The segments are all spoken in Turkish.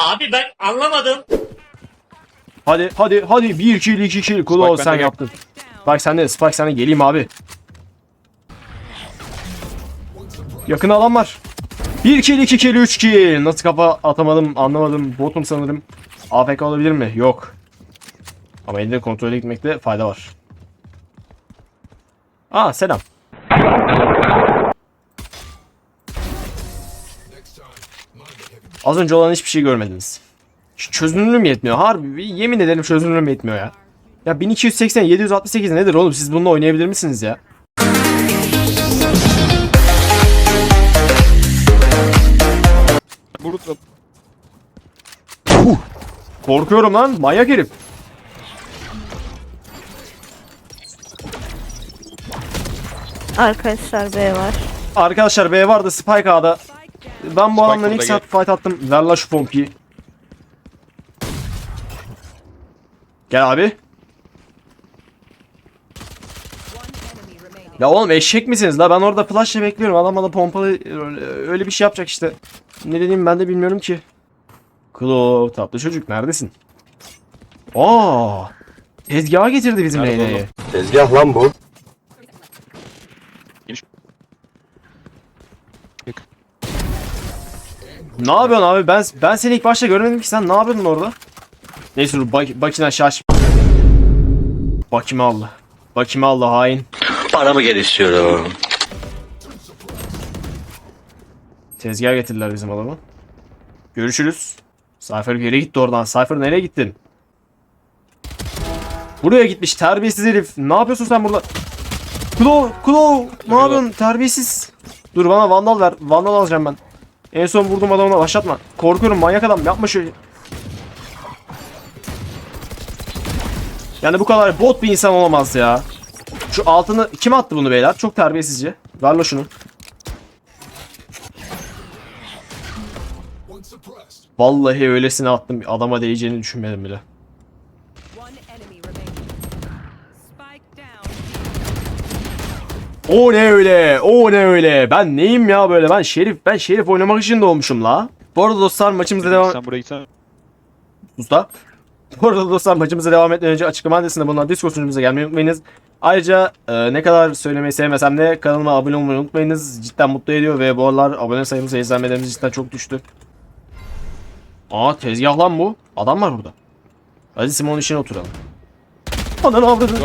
Abi ben anlamadım. Hadi hadi hadi 1 kill 2 kill Kulo sen yaptın. Spike sende Spike sende geleyim abi. Yakın alan var. 1 kill 2 kill 3 kill. Nasıl kafa atamadım anlamadım. Botum sanırım. AFK olabilir mi? Yok. Ama elde kontrole gitmekte fayda var. Aa selam. Az önce olan hiçbir şey görmediniz. Çözünürlüğüm yetmiyor. Harbi yemin ederim çözünürlüğüm yetmiyor ya. Ya 1280 768 nedir oğlum siz bununla oynayabilir misiniz ya? Burada Puh! Korkuyorum lan manyak herif. Arkadaşlar B var. Arkadaşlar B vardı Spike A'da. Ben bu adamla ilk saat fight attım. Ver la şu pompiyi. Gel abi. Ya oğlum eşek misiniz la? Ben orada flash'la bekliyorum. Adam bana pompalı öyle, bir şey yapacak işte. Ne dediğimi ben de bilmiyorum ki. Klo tatlı çocuk neredesin? Aa! Tezgaha getirdi bizim Nerede Leyla'yı. Tezgah lan bu. Ne yapıyorsun abi? Ben ben seni ilk başta görmedim ki sen ne yapıyordun orada? Neyse dur bak, bakine şaş. Bakime Allah. Bakime Allah hain. Paramı geri istiyorum. Tezgah getirdiler bizim adamı. Görüşürüz. Cypher geri gitti oradan. Cypher nereye gittin? Buraya gitmiş terbiyesiz herif. Ne yapıyorsun sen burada? Klo, Klo, ne yapıyorsun? Terbiyesiz. Dur bana vandal ver. Vandal alacağım ben. En son vurdum adamına başlatma. Korkuyorum manyak adam yapma şöyle. Yani bu kadar bot bir insan olamaz ya. Şu altını kim attı bunu beyler? Çok terbiyesizce. Ver la şunu. Vallahi öylesine attım. Adama değeceğini düşünmedim bile. O ne öyle? O ne öyle? Ben neyim ya böyle? Ben Şerif, ben Şerif oynamak için doğmuşum la. Bu arada dostlar maçımıza devam... sen buraya gitsen. Usta. Bu arada dostlar maçımıza devam etmeden önce açıklama adresinde bulunan Discord sunucumuza gelmeyi unutmayınız. Ayrıca e, ne kadar söylemeyi sevmesem de kanalıma abone olmayı unutmayınız. Cidden mutlu ediyor ve bu aralar abone sayımız ve izlenmelerimiz cidden çok düştü. Aa tezgah lan bu. Adam var burada. Hadi Simon işine oturalım. Ananı avradın.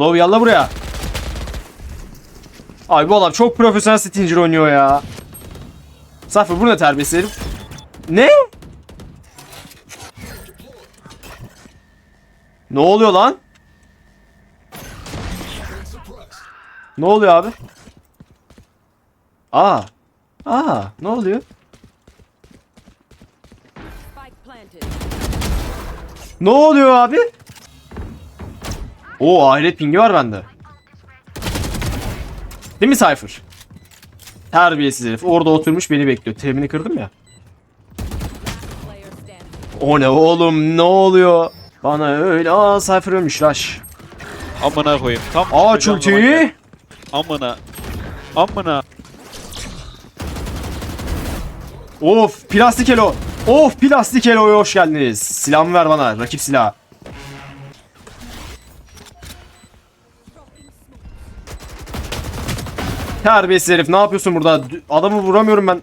Lov yalla buraya. Abi bu adam çok profesyonel Stinger oynuyor ya. Safi bu ne terbiyesiz herif? Ne? Ne oluyor lan? Ne oluyor abi? Aa. Aa, ne oluyor? Ne oluyor abi? Oo ahiret pingi var bende. Değil mi Cypher? Terbiyesiz herif. Orada oturmuş beni bekliyor. Temini kırdım ya. O ne oğlum ne oluyor? Bana öyle. Aa Cypher ölmüş Rush. Amına koyayım. Tam Aa çıkacağım çok zaman iyi. geldi. Amına. Amına. Of plastik elo. Of plastik elo'ya hoş geldiniz. Silahımı ver bana. Rakip silah. Terbiyesiz herif ne yapıyorsun burada? Adamı vuramıyorum ben.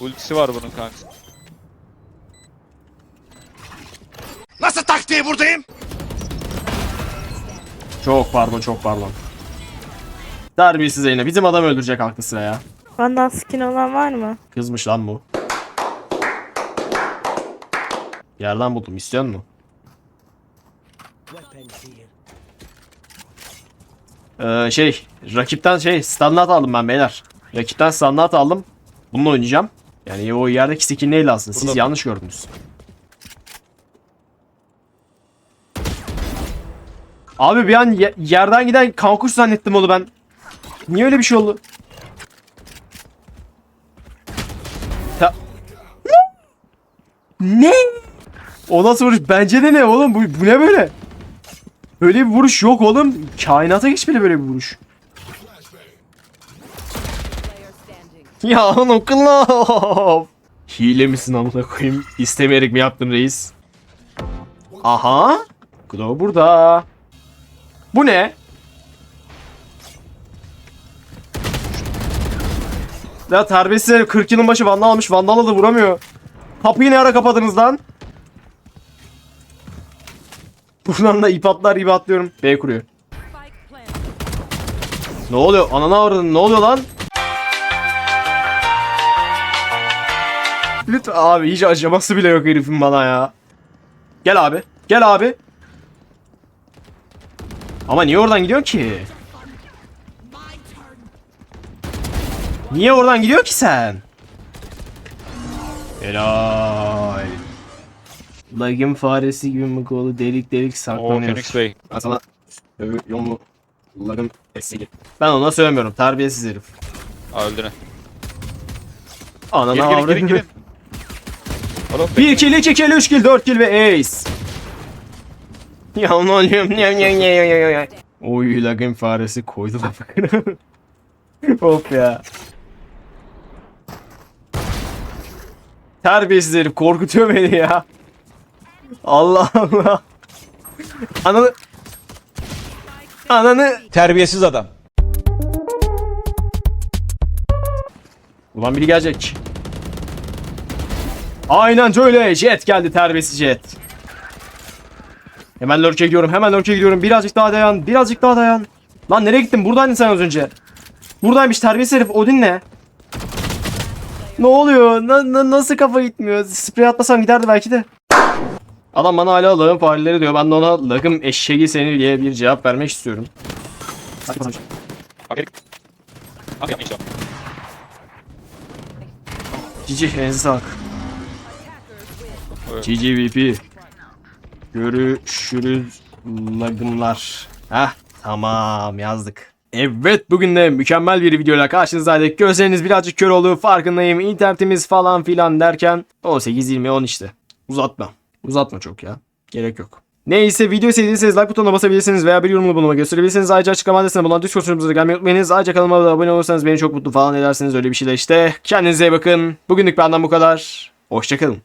Ultisi var bunun kanka. Nasıl taktiği buradayım? Çok pardon çok pardon. Terbiyesiz yine. Bizim adam öldürecek aklı sıra ya. Benden skin olan var mı? Kızmış lan bu. Yerden buldum. İstiyor musun? Ee, şey, rakipten şey standart aldım ben beyler. Rakipten standart aldım. Bununla oynayacağım. Yani o yerdeki skin neyle aslında? Siz Burada. yanlış gördünüz. Abi bir an ye- yerden giden kankuş zannettim onu ben. Niye öyle bir şey oldu? Ta- ne? O nasıl vuruş? Bence de ne oğlum? Bu, bu ne böyle? Böyle bir vuruş yok oğlum. Kainata geçmedi böyle bir vuruş. Ya Klop. Hile misin amına koyayım? İstemeyerek mi yaptın reis? Aha. Klop burada. Bu ne? Ya terbiyesiz herif 40 yılın başı vandal almış vandalla da vuramıyor. Kapıyı ne ara kapadınız lan? Buradan da ip atlar gibi atlıyorum. B kuruyor. Ne oluyor? Anana avradın ne oluyor lan? Lütfen abi hiç acıması bile yok herifin bana ya. Gel abi. Gel abi. Ama niye oradan gidiyor ki? Niye oradan gidiyor ki sen? Helal. Lagin faresi gibi mi kolu delik delik O saklanıyor. Phoenix Bey. Övüyor mu? Lagin esili. Ben ona söylemiyorum. Terbiyesiz herif. Aa öldü ne? Ananı girin girin avradını. girin. Oğlum 1 kill, 2 kill, 3 kill, 4 kill ve ace. Ya ne oluyor? Ya, ya, ya, ya, ya, ya. Oy lagin faresi koydu bakın. of ya. Terbiyesiz herif korkutuyor beni ya. Allah Allah. Ananı... Ananı... Terbiyesiz adam. Ulan biri gelecek. Aynen öyle. Jet geldi terbiyesiz jet. Hemen lurk'e gidiyorum. Hemen lurk'e gidiyorum. Birazcık daha dayan. Birazcık daha dayan. Lan nereye gittin? Buradaydın sen az önce. Buradaymış terbiyesiz herif. Odin ne? Ne oluyor? Na- na- nasıl kafa gitmiyor? Sprey atmasam giderdi belki de. Adam bana hala lağım fareleri diyor. Ben de ona lağım eşeği seni diye bir cevap vermek istiyorum. Cici elinize sağlık. GG VP. Görüşürüz lagımlar. Heh tamam yazdık. Evet bugün de mükemmel bir videoyla karşınızdaydık. Gözleriniz birazcık kör oldu farkındayım. İnternetimiz falan filan derken 18 20 10 işte. Uzatma. Uzatma çok ya. Gerek yok. Neyse video sevdiyseniz like butonuna basabilirsiniz veya bir yorumla bulunma gösterebilirsiniz. Ayrıca açıklama adresine bulunan Discord sunucumuza gelmeyi unutmayınız. Ayrıca kanalıma da abone olursanız beni çok mutlu falan edersiniz öyle bir şey de işte. Kendinize iyi bakın. Bugünlük benden bu kadar. Hoşçakalın.